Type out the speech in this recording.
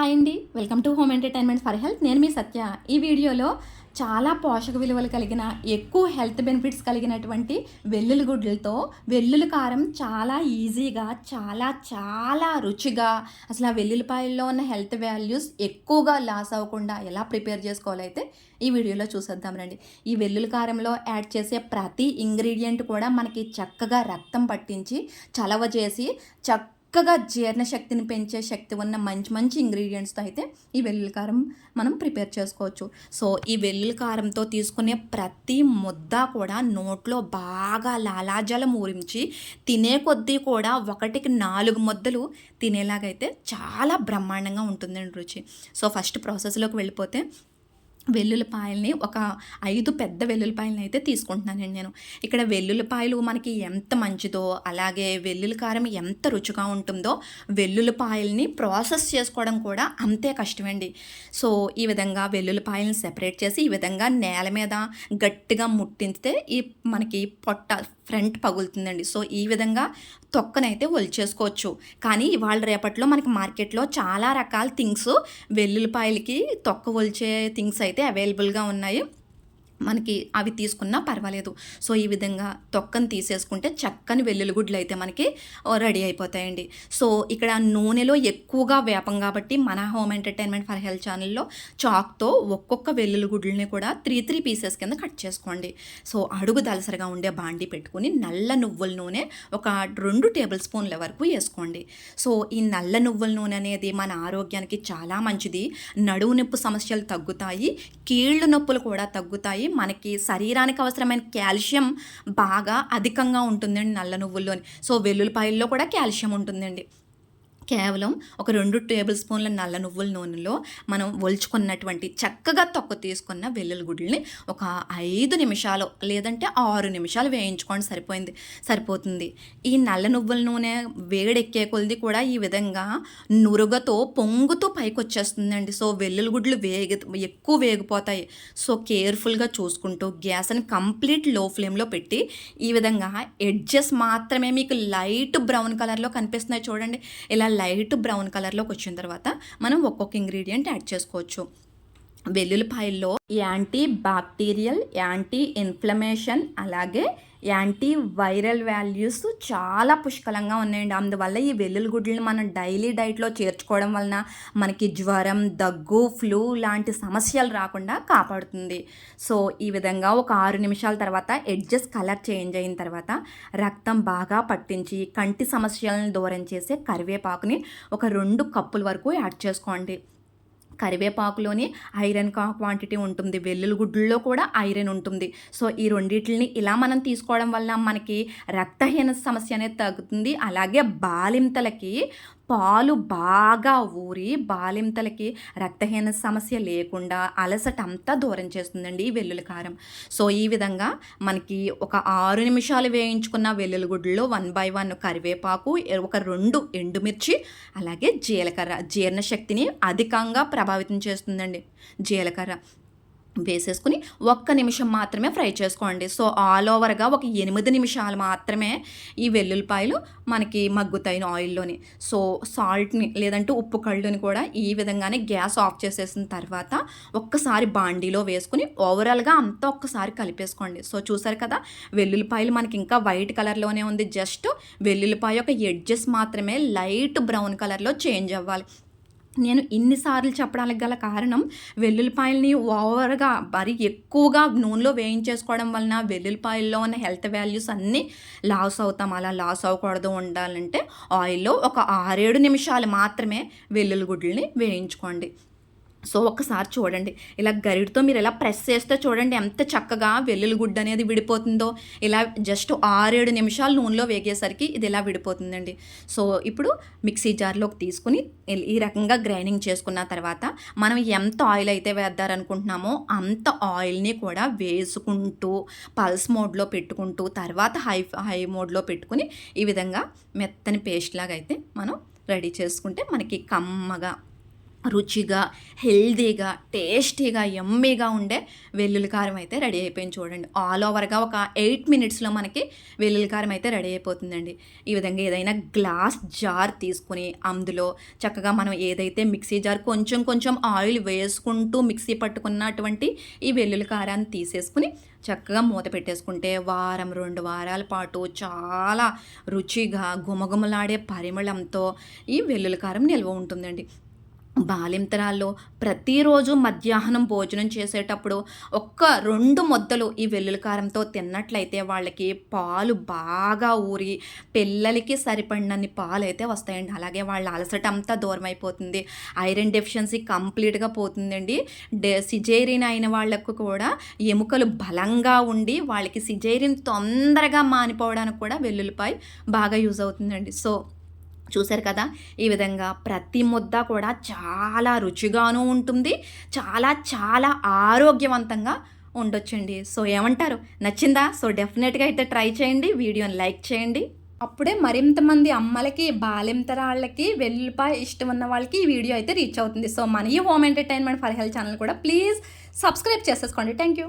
Hi అండి. Welcome to home entertainment for health. నేను మీ సత్య. ఈ వీడియోలో చాలా పోషక విలువలు కలిగిన ఎక్కువ హెల్త్ బెనిఫిట్స్ కలిగినటువంటి వెల్లుల్లి గుడ్లతో వెల్లుల్లి కారం చాలా ఈజీగా చాలా చాలా రుచిగా అసలు ఆ వెల్లుల్లిపాయల్లో ఉన్న హెల్త్ వాల్యూస్ ఎక్కువగా లాస్ అవ్వకుండా ఎలా ప్రిపేర్ చేసుకోవాలైతే ఈ వీడియోలో చూసేద్దాం రండి. ఈ వెల్లుల్లి కారంలో యాడ్ చేసే ప్రతి ఇంగ్రీడియంట్ కూడా మనకి చక్కగా రక్తం పట్టించి చలవ చేసి చక్క చక్కగా జీర్ణశక్తిని పెంచే శక్తి ఉన్న మంచి మంచి ఇంగ్రీడియంట్స్తో అయితే ఈ వెల్లుల్లి కారం మనం ప్రిపేర్ చేసుకోవచ్చు. సో ఈ వెల్లుల్లి కారంతో తీసుకునే ప్రతి ముద్ద కూడా నోట్లో బాగా లాలాజలం ఊరించి తినే కొద్దీ కూడా ఒకటికి నాలుగు ముద్దలు తినేలాగైతే చాలా బ్రహ్మాండంగా ఉంటుందండి రుచి. సో ఫస్ట్ ప్రాసెస్లోకి వెళ్ళిపోతే వెల్లుల్లిపాయల్ని ఒక ఐదు పెద్ద వెల్లుల్లిపాయలని అయితే తీసుకుంటున్నానండి నేను. ఇక్కడ వెల్లుల్లిపాయలు మనకి ఎంత మంచిదో అలాగే వెల్లుల్లి కారం ఎంత రుచిగా ఉంటుందో వెల్లుల్లిపాయల్ని ప్రాసెస్ చేసుకోవడం కూడా అంతే కష్టమండి. సో ఈ విధంగా వెల్లుల్లిపాయలను సెపరేట్ చేసి ఈ విధంగా నేల మీద గట్టిగా ముట్టించితే ఈ మనకి పొట్ట ఫ్రంట్ పగులుతుందండి. సో ఈ విధంగా తొక్కనైతే ఒలిచేసుకోవచ్చు. కానీ ఇవాళ రేపట్లో మనకి మార్కెట్లో చాలా రకాల థింగ్స్ వెల్లుల్లిపాయలకి తొక్క ఒలిచే థింగ్స్ అయితే అవైలబుల్గా ఉన్నాయి. మనకి అవి తీసుకున్నా పర్వాలేదు. సో ఈ విధంగా తొక్కను తీసేసుకుంటే చక్కని వెల్లుల్లి గుడ్లు అయితే మనకి రెడీ అయిపోతాయండి. సో ఇక్కడ నూనెలో ఎక్కువగా వేపం కాబట్టి మన హోమ్ ఎంటర్టైన్మెంట్ ఫర్ హెల్త్ ఛానల్లో చాక్తో ఒక్కొక్క వెల్లుల్లి గుడ్లని కూడా త్రీ త్రీ పీసెస్ కింద కట్ చేసుకోండి. సో అడుగు దలసరిగా ఉండే బాండి పెట్టుకుని నల్ల నువ్వుల నూనె ఒక రెండు టేబుల్ స్పూన్ల వరకు వేసుకోండి. సో ఈ నల్ల నువ్వుల నూనె అనేది మన ఆరోగ్యానికి చాలా మంచిది. నడువు నొప్పి సమస్యలు తగ్గుతాయి. కీళ్ళు నొప్పులు కూడా తగ్గుతాయి. మనకి శరీరానికి అవసరమైన కాల్షియం బాగా అధికంగా ఉంటుందండి నల్ల నువ్వుల్లోని. సో వెల్లుల్లిపాయల్లో కూడా కాల్షియం ఉంటుందండి. కేవలం ఒక రెండు టేబుల్ స్పూన్ల నల్ల నువ్వుల నూనెలో మనం ఒలుచుకున్నటువంటి చక్కగా తొక్క తీసుకున్న వెల్లుల్లి గుడ్లని ఒక ఐదు నిమిషాలు లేదంటే ఆరు నిమిషాలు వేయించుకోండి సరిపోయింది సరిపోతుంది. ఈ నల్ల నువ్వుల నూనె వేడెక్కే కొలిది కూడా ఈ విధంగా నురుగతో పొంగుతూ పైకి వచ్చేస్తుందండి సో వెల్లుల్లి గుడ్లు వేగి ఎక్కువ వేగిపోతాయి. సో కేర్ఫుల్గా చూసుకుంటూ గ్యాస్ని కంప్లీట్లో ఫ్లేమ్లో పెట్టి ఈ విధంగా ఎడ్జెస్ మాత్రమే మీకు లైట్ బ్రౌన్ కలర్లో కనిపిస్తున్నాయి చూడండి. ఇలా లైట్ బ్రౌన్ కలర్లోకి వచ్చిన తర్వాత మనం ఒక్కొక్క ఇంగ్రీడియంట్ యాడ్ చేసుకోవచ్చు. వెల్లుల్లిపాయల్లో యాంటీ బాక్టీరియల్ యాంటీ ఇన్ఫ్లమేషన్ అలాగే యాంటీ వైరల్ వాల్యూస్ చాలా పుష్కలంగా ఉన్నాయండి. అందువల్ల ఈ వెల్లుల్లి గుడ్లను మనం డైలీ డైట్లో చేర్చుకోవడం వలన మనకి జ్వరం దగ్గు ఫ్లూ లాంటి సమస్యలు రాకుండా కాపాడుతుంది. సో ఈ విధంగా ఒక ఆరు నిమిషాల తర్వాత ఎడ్జెస్ కలర్ చేంజ్ అయిన తర్వాత రక్తం బాగా పట్టించి కంటి సమస్యలను దూరం చేసే కరివేపాకుని ఒక రెండు కప్పుల వరకు యాడ్ చేసుకోండి. కరివేపాకులోని ఐరన్ కా క్వాంటిటీ ఉంటుంది. వెల్లుల్లి గుడ్లలో కూడా ఐరన్ ఉంటుంది. సో ఈ రెండింటిని ఇలా మనం తీసుకోవడం వల్ల మనకి రక్తహీన సమస్య అనేది తగ్గుతుంది. అలాగే బాలింతలకి పాలు బాగా ఊరి బాలింతలకి రక్తహీన సమస్య లేకుండా అలసట అంతా దూరం చేస్తుందండి ఈ వెల్లుల్లి కారం. సో ఈ విధంగా మనకి ఒక ఆరు నిమిషాలు వేయించుకున్న వెల్లుల్లి గుడ్డులో వన్ బై వన్ కరివేపాకు ఒక రెండు ఎండుమిర్చి అలాగే జీలకర్ర జీర్ణశక్తిని అధికంగా ప్రభావితం చేస్తుందండి జీలకర్ర. వేసేసుకుని ఒక్క నిమిషం మాత్రమే ఫ్రై చేసుకోండి. సో ఆల్ ఓవర్గా ఒక ఎనిమిది నిమిషాలు మాత్రమే ఈ వెల్లుల్లిపాయలు మనకి మగ్గుతాయి ఆయిల్లోని. సో సాల్ట్ని లేదంటే ఉప్పు కళ్ళుని కూడా ఈ విధంగానే గ్యాస్ ఆఫ్ చేసేసిన తర్వాత ఒక్కసారి బాండీలో వేసుకుని ఓవరాల్గా అంతా ఒక్కసారి కలిపేసుకోండి. సో చూసారు కదా వెల్లుల్లిపాయలు మనకి ఇంకా వైట్ కలర్లోనే ఉంది. జస్ట్ వెల్లుల్లిపాయ ఒక ఎడ్జెస్ మాత్రమే లైట్ బ్రౌన్ కలర్లో చేంజ్ అవ్వాలి. నేను ఇన్నిసార్లు చెప్పడానికి గల కారణం వెల్లుల్లిపాయలని ఓవర్గా మరి ఎక్కువగా నూనెలో వేయించేసుకోవడం వలన వెల్లుల్లిపాయల్లో ఉన్న హెల్త్ వాల్యూస్ అన్నీ లాస్ అవుతాం. అలా లాస్ అవ్వకూడదు ఉండాలంటే ఆయిల్లో ఒక ఆరేడు నిమిషాలు మాత్రమే వెల్లుల్లి గుడ్లని వేయించుకోండి. సో ఒక్కసారి చూడండి. ఇలా గరిడితో మీరు ఎలా ప్రెస్ చేస్తే చూడండి ఎంత చక్కగా వెల్లుల్లిగుడ్డ అనేది విడిపోతుందో. ఇలా జస్ట్ ఆరేడు నిమిషాలు నూనెలో వేగేసరికి ఇది ఇలా విడిపోతుందండి. సో ఇప్పుడు మిక్సీ జార్లోకి తీసుకుని ఈ రకంగా గ్రైండింగ్ చేసుకున్న తర్వాత మనం ఎంత ఆయిల్ అయితే వేద్దారనుకుంటున్నామో అంత ఆయిల్ని కూడా వేసుకుంటూ పల్స్ మోడ్లో పెట్టుకుంటూ తర్వాత హై హై మోడ్లో పెట్టుకుని ఈ విధంగా మెత్తని పేస్ట్ లాగా అయితే మనం రెడీ చేసుకుంటే మనకి కమ్మగా రుచిగా హెల్దీగా టేస్టీగా ఎమ్మీగా ఉండే వెల్లుల్లి కారం అయితే రెడీ అయిపోయింది చూడండి. ఆల్ ఓవర్గా ఒక ఎయిట్ మినిట్స్లో మనకి వెల్లుల్లి కారం అయితే రెడీ అయిపోతుందండి. ఈ విధంగా ఏదైనా గ్లాస్ జార్ తీసుకుని అందులో చక్కగా మనం ఏదైతే మిక్సీ జార్ కొంచెం కొంచెం ఆయిల్ వేసుకుంటూ మిక్సీ పట్టుకున్నటువంటి ఈ వెల్లుల్లి కారాన్ని తీసేసుకుని చక్కగా మూత పెట్టేసుకుంటే వారం రెండు వారాల పాటు చాలా రుచిగా గుమగుమలాడే పరిమళంతో ఈ వెల్లుల్లి కారం నిల్వ ఉంటుందండి. బాలింతరాల్లో ప్రతిరోజు మధ్యాహ్నం భోజనం చేసేటప్పుడు ఒక్క రెండు ముద్దలు ఈ వెల్లుల్లి కారంతో తిన్నట్లయితే వాళ్ళకి పాలు బాగా ఊరి పిల్లలకి సరిపడినన్ని పాలు అయితే వస్తాయండి. అలాగే వాళ్ళ అలసట అంతా దూరం అయిపోతుంది ఐరన్ డెఫిషియన్సీ కంప్లీట్గా పోతుందండి. డె సిజేరిన్ అయిన వాళ్ళకు కూడా ఎముకలు బలంగా ఉండి వాళ్ళకి సిజేరిన్ తొందరగా మానిపోవడానికి కూడా వెల్లుల్లిపాయ బాగా యూజ్ అవుతుందండి. సో చూశారు కదా? ఈ విధంగా ప్రతి ముద్ద కూడా చాలా రుచిగాను ఉంటుంది. చాలా చాలా ఆరోగ్యవంతంగా ఉండొచ్చండి. సో ఏమంటారు? నచ్చిందా? సో డెఫినెట్గా అయితే ట్రై చేయండి. వీడియోని లైక్ చేయండి. అప్పుడే మరింత మంది అమ్మలకి బాలింతరాళ్ళకి వెల్లుల్లిపాయ ఇష్టం ఉన్న వాళ్ళకి ఈ వీడియో అయితే రీచ్ అవుతుంది. సో మన ఈ home entertainment for health channel కూడా ప్లీజ్ సబ్స్క్రైబ్ చేసేసుకోండి. Thank you